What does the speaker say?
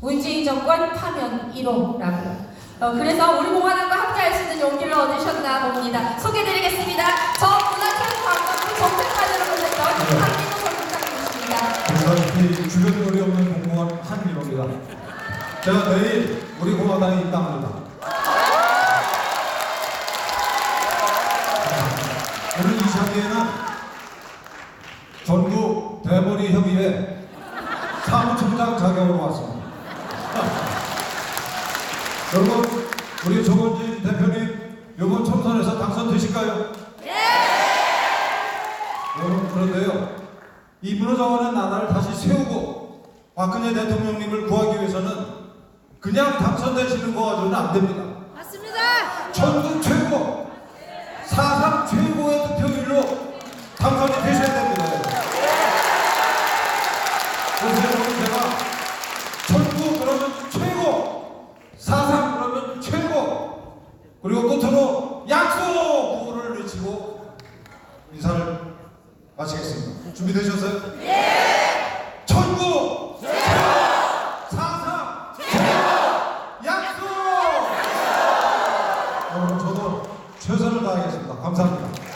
문재인 정권 파면 1호라고. 어, 그래서 우리 공화당과 함께할 수 있는 용기를 얻으셨나 봅니다. 소개드리겠습니다. 저 문화체육 관광부 정책관으로 불렸던 한민호 정책관님이십니다. 보시다시피 주변거리 없는 공무원 한민호입니다. 제가 내일 우리 공화당에 입당합니다. 오늘 이 자리에는 전국 대머리 협의회 사무총장 자격으로 왔습니다. 여러분, 우리 조건진 대표님, 이번 총선에서 당선되실까요? 여러분, 그런데요. 이 무너져가는 나라를 다시 세우고 박근혜 대통령님을 구하기 위해서는 그냥 당선되시는 거 가지고는 안 됩니다. 맞습니다. 전국 최고, 사상 최고의 득표율로 당선이 되셔야 됩니다. 그래서 여러분 제가 전국 그러면 최고, 사상 그러면 최고, 그리고 끝으로 약속 구호를 외치고 인사를 마치겠습니다. 준비되셨어요? 네! 천국! 사상! 약속! 여러분 저도 최선을 다하겠습니다. 감사합니다.